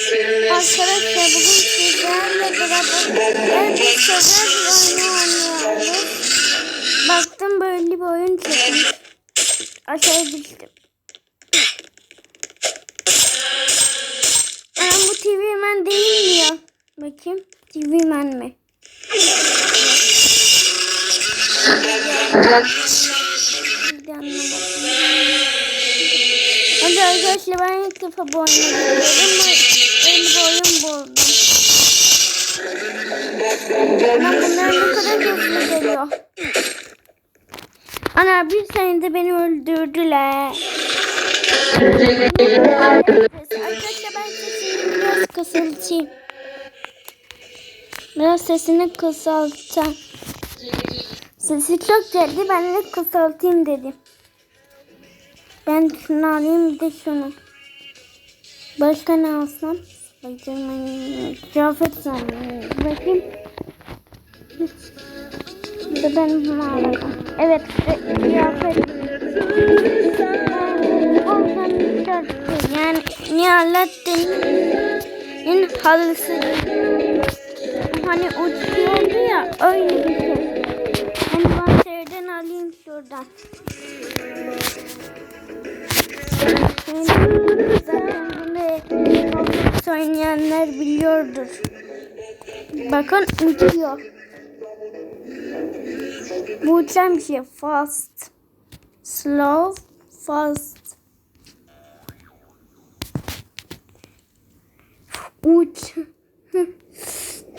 Arkadaşlar bugün sizlerle beraber en sever oyunu oynuyoruz. Baktım böyle bir oyun çıkmış. Aşağıya düştüm. Aa, bu TV Man değil mi ya? Bakayım. TV Man mi? Bir anlamadım. Hadi arkadaşlar ben ilk defa bu oyunu görüyorum. Öyle bir oyun buldum. Ama bunlar ne kadar hızlı geliyor. Ana bir senede beni öldürdüler. Arkadaşlar ben sesini biraz kısıltayım. Biraz sesini kısaltacağım. Sesi çok geldi ben de kısaltayım dedim. Ben şunu alayım bir de şunu. Başka ne alsam? Spiderman, kıyafet sanırım. Bakayım. Bir ben bunu alayım. Evet, e, kıyafet. Yani Nihalettin'in halısı. Hani uçuyordu ya, öyle bir şey. Onu ben alayım şuradan. Zaten bunu Roblox oynayanlar biliyordur. Bakın uçuyor. Uçan bir şey. Fast. Slow. Fast. Uç.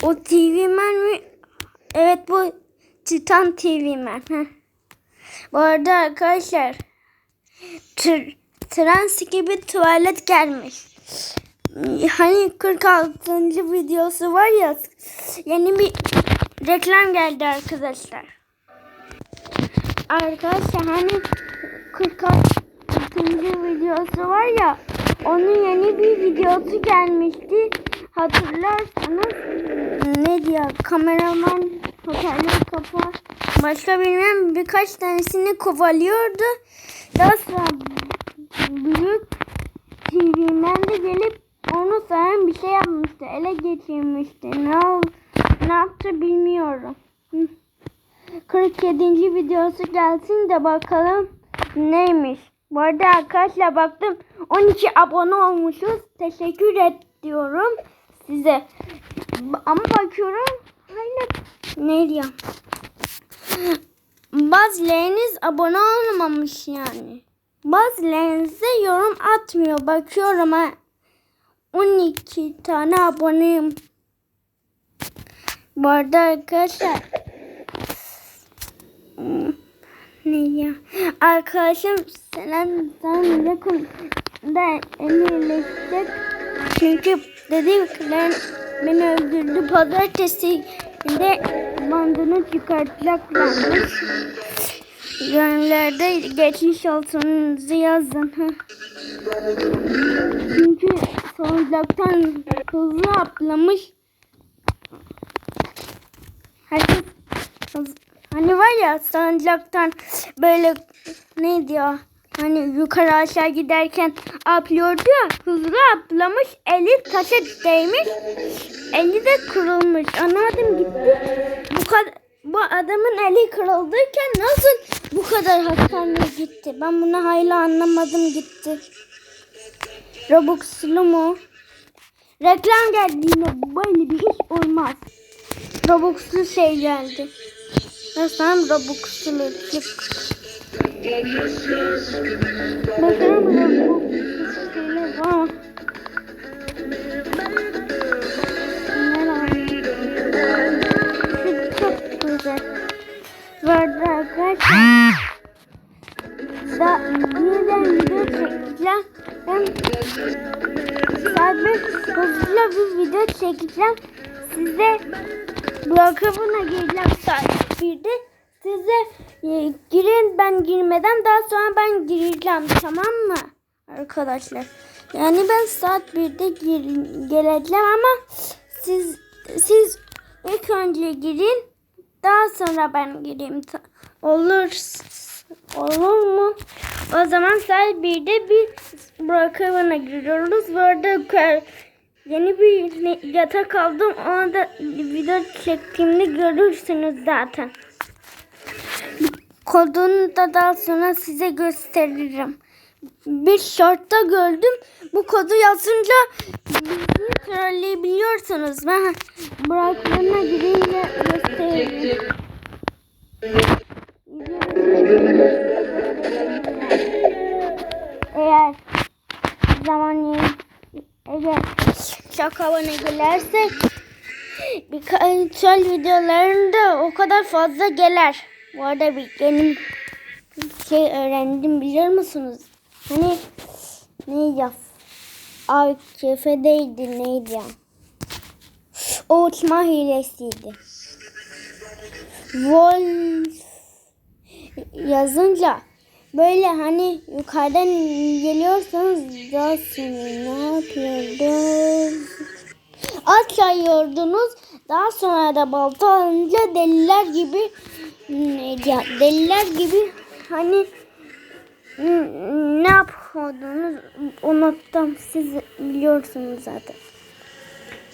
o TV Man mi? Evet bu Titan TV Man. Bu arada arkadaşlar tr trans gibi tuvalet gelmiş. Hani 46. videosu var ya yeni bir reklam geldi arkadaşlar. Arkadaşlar hani 46. videosu var ya onun yeni bir videosu gelmişti. Hatırlarsanız ne diyor kameraman hoparlör kafa başka bilmem birkaç tanesini kovalıyordu. Daha sonra büyük TV'men de gelip onu sanırım bir şey yapmıştı. Ele geçirmişti. Ne, ol, ne yaptı bilmiyorum. Hı. 47. videosu gelsin de bakalım neymiş. Bu arada arkadaşlar baktım 12 abone olmuşuz. Teşekkür ediyorum size. Ama bakıyorum hala ne diyor? Bazılarınız abone olmamış yani. Bazılarınız yorum atmıyor. Bakıyorum ha. 12 tane aboneyim. Bu arada arkadaşlar Hmm, ne ya? Arkadaşım selam aleyküm da emirleşecek. Çünkü dedikler beni öldürdü. Pazartesi de bandını çıkartacaklarmış. Yorumlarda geçmiş olsunuzu yazın. Çünkü sonuçtan hızlı atlamış. Herkes hız- Hani var ya sancaktan böyle ne diyor? Hani yukarı aşağı giderken atlıyordu ya hızlı atlamış eli taşa değmiş eli de kırılmış anladım gitti bu kadar bu adamın eli kırıldıyken nasıl bu kadar hastaneye gitti. Ben bunu hala anlamadım gitti. Robux'lu mu reklam geldiğinde böyle bir iş olmaz. Robux'lu şey geldi. Nasıl? Robux'lu çık Bakalım Robux şeyler var çekeceğim. Size blogger'ına gireceğim saat 1'de. Size e, girin ben girmeden daha sonra ben gireceğim tamam mı arkadaşlar? Yani ben saat 1'de gir, geleceğim ama siz siz ilk önce girin daha sonra ben gireyim. Olur olur mu? O zaman saat 1'de bir bırakımına giriyoruz. Bu arada yeni bir yatak aldım. Onu da video çektiğimde görürsünüz zaten. Kodunu da daha sonra size gösteririm. Bir shortta gördüm. Bu kodu yazınca bizi trolleyebiliyorsunuz. Ben bıraklarına girince gösteririm. Eğer zaman eğer çok abone gelirse birkaç videolarında o kadar fazla gelir. Bu arada bir benim şey öğrendim biliyor musunuz? Hani neydi ya? Ay kefedeydi neydi ya? O uçma hilesiydi. Wolf yazınca böyle hani yukarıdan geliyorsanız sonra ne yapıyordunuz? At sayıyordunuz. Daha sonra da balta alınca deliler gibi ya? Deliler gibi hani ne yapıyordunuz unuttum. Siz biliyorsunuz zaten.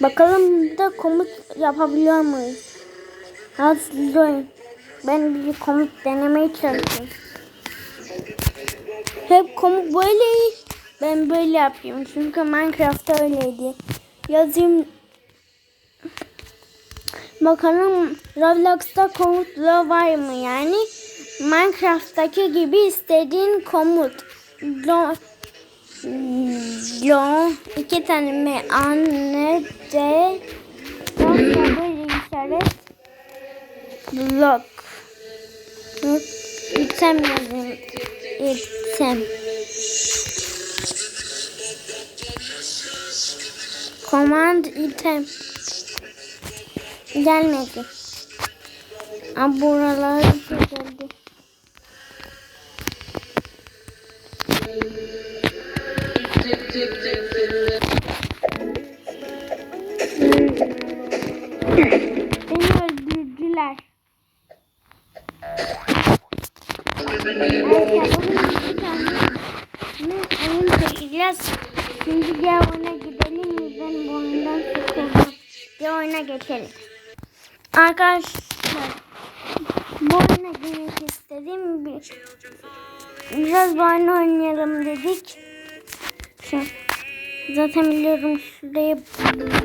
Bakalım da komut yapabiliyor muyuz? Hazırlayın. Ben bir komut denemeye çalışıyorum. Hep komut böyle. Ben böyle yapıyorum. Çünkü Minecraft'ta öyleydi. Yazayım. Bakalım Roblox'ta komutla var mı? Yani Minecraft'taki gibi istediğin komut. Lo, lo, iki tane mi? Anne de böyle işaret blok. İtem yazayım. İtem. Command item. Gelmedi. Aa, buralar geldi. Beni geçelim. Arkadaşlar bu oyuna girmek istedim. Bir, biraz bu oyunu oynayalım dedik. Şu, zaten biliyorum şuraya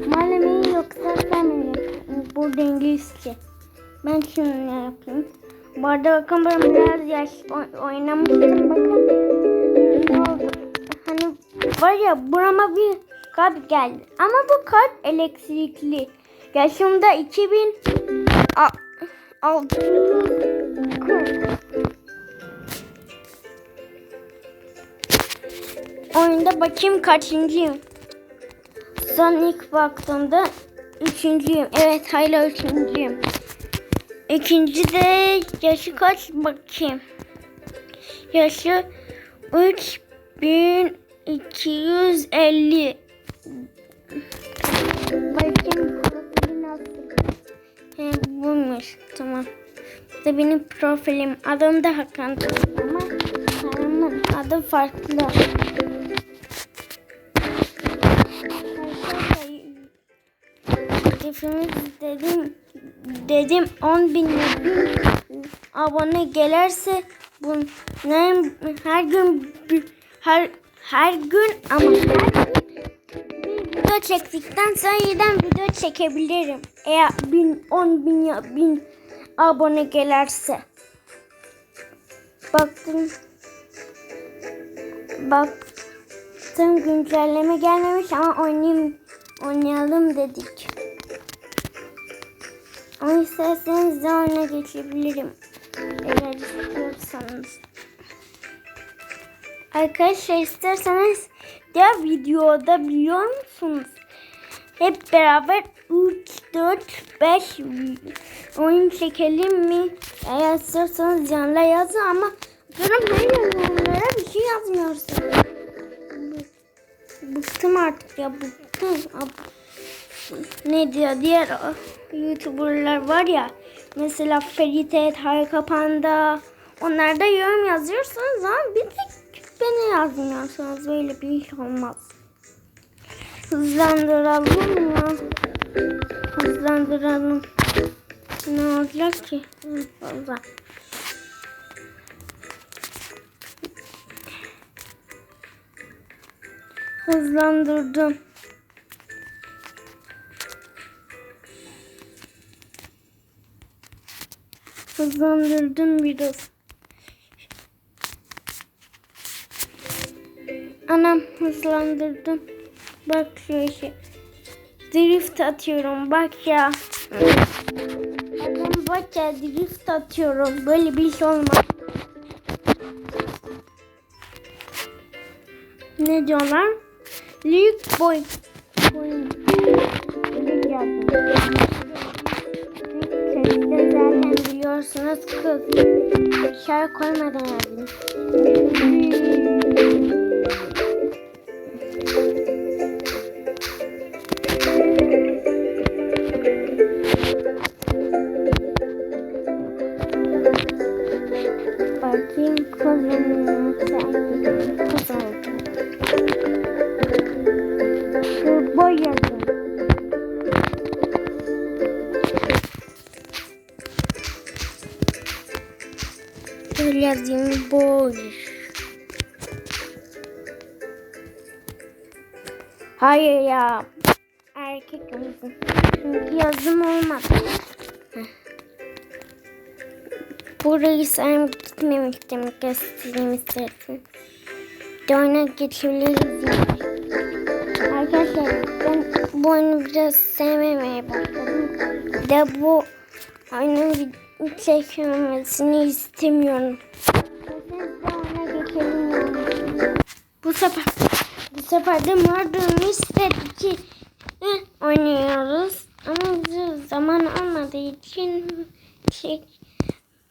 malzemeyi yoksa yapıyorsun? Burada İngilizce. Ben şunu yapayım. Bu arada bakın ben biraz yaş oy- oynamıştım. Bakın ne oldu? Hani var ya burama bir kart geldi. Ama bu kart elektrikli. Yaşımda 2000 a- 640. Oyunda bakayım kaçıncıyım. Son ilk baktığımda üçüncüyüm. Evet hala üçüncüyüm. İkinci de yaşı kaç bakayım. Yaşı 3250. da benim profilim. Adım da Hakan. Ama kanalımın adı farklı. Hedefimiz dedim dedim 10 bin abone gelirse bu ne her gün her her gün ama her gün video çektikten sonra yeniden video çekebilirim. Eğer bin 10 bin ya bin abone gelirse. Baktım baktım güncelleme gelmemiş ama oynayayım oynayalım dedik. Ama isterseniz de oyuna geçebilirim. Eğer istiyorsanız. Arkadaşlar isterseniz diğer videoda biliyor musunuz? Hep beraber 3, 4, 5 oyun çekelim mi? Eğer istiyorsanız yanına yazın ama diyorum her yorumlara bir şey yazmıyorsunuz. Bıktım artık ya bıktım. Ne diyor diğer YouTuber'lar var ya mesela Ferit Harika Panda onlar da yorum yazıyorsunuz ama bir tek beni yazmıyorsunuz böyle bir iş olmaz. Hızlandıralım mı? Hızlandıralım. Ne olacak ki? Fazla. Hızlandırdım. Hızlandırdım biraz. Anam hızlandırdım. Bak şu işi. Drift atıyorum bak ya. Bak ya drift atıyorum. Böyle bir şey olmaz. Ne diyorlar? Luke boy. boy. Sesde zaten biliyorsunuz kız. Şarkı koymadan yazdım. Şöyle yazayım boy. Hayır ya. Erkek yazın. Çünkü yazım olmadı. Heh. Burayı sen gitmemiştim göstereyim istersen. De oyuna geçebiliriz. Arkadaşlar ben bu oyunu biraz sevmemeye başladım. Bir de bu oyunun çekmemesini istemiyorum. Bu sefer bu sefer de Murder Mystery 2 oynuyoruz. Ama zaman olmadığı için şey,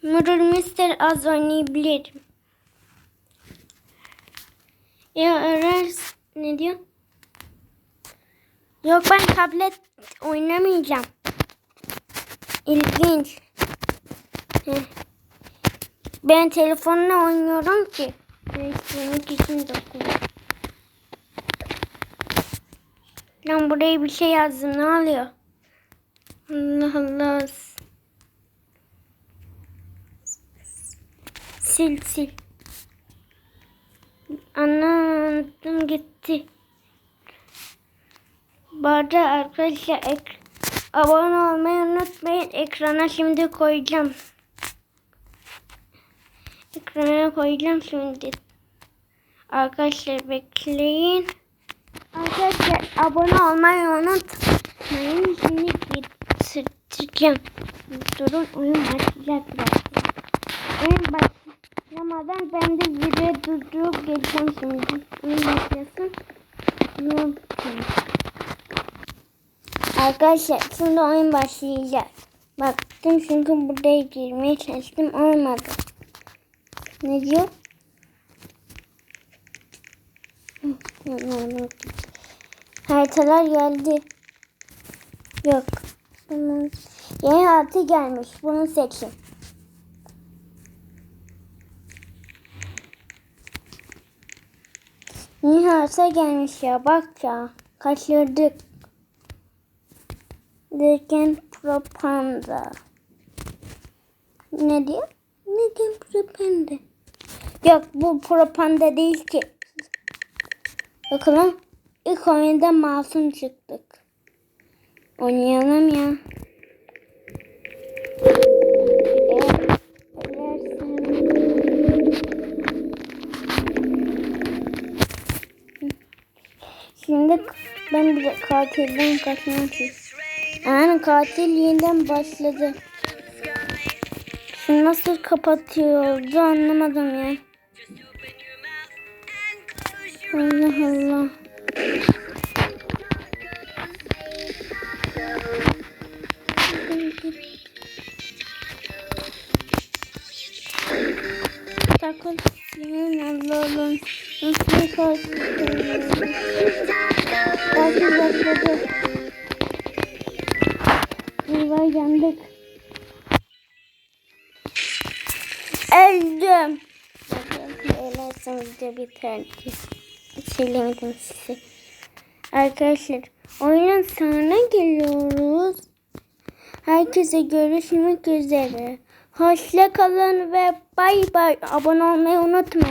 Murder Mystery az oynayabilirim. Ya arar ne diyor? Yok ben tablet oynamayacağım. İlginç. Ben telefonla oynuyorum ki. Değiştirmek için dokun. Lan buraya bir şey yazdım. Ne oluyor? Allah Allah. Sil sil. Anladım gitti. Bu arada arkadaşlar ek, abone olmayı unutmayın. Ekrana şimdi koyacağım. Ekrana koyacağım şimdi. Arkadaşlar bekleyin. Arkadaşlar abone olmayı unutmayın. Şimdi getireceğim. Durun oyun başlayacak biraz. Oyun başlamadan ben de video durdurup geleceğim şimdi. Oyun başlasın. Yok. Arkadaşlar şimdi oyun başlayacak. Baktım çünkü buraya girmeye çalıştım olmadı. Ne diyor? Haritalar geldi. Yok. Tamam. Yeni harita gelmiş. Bunu seçin. Yeni harita gelmiş ya. Bak ya. Kaçırdık. Derken propaganda. Ne diyor? Neden propaganda? Yok bu propaganda değil ki. Bakalım. İlk oyunda masum çıktık. Oynayalım ya. Şimdi ben bir katilden kaçmak istiyorum. Yani katil yeniden başladı. Şunu nasıl kapatıyordu anlamadım ya. Allah Allah. Takıl. Yemin Allah'ım. Nasıl katil? Katil başladı. Eyvah yandık. Öldüm. Ölersem video biterdi. Söylemedim size. Arkadaşlar oyunun sonuna geliyoruz. Herkese görüşmek üzere. Hoşça kalın ve bay bay. Abone olmayı unutmayın.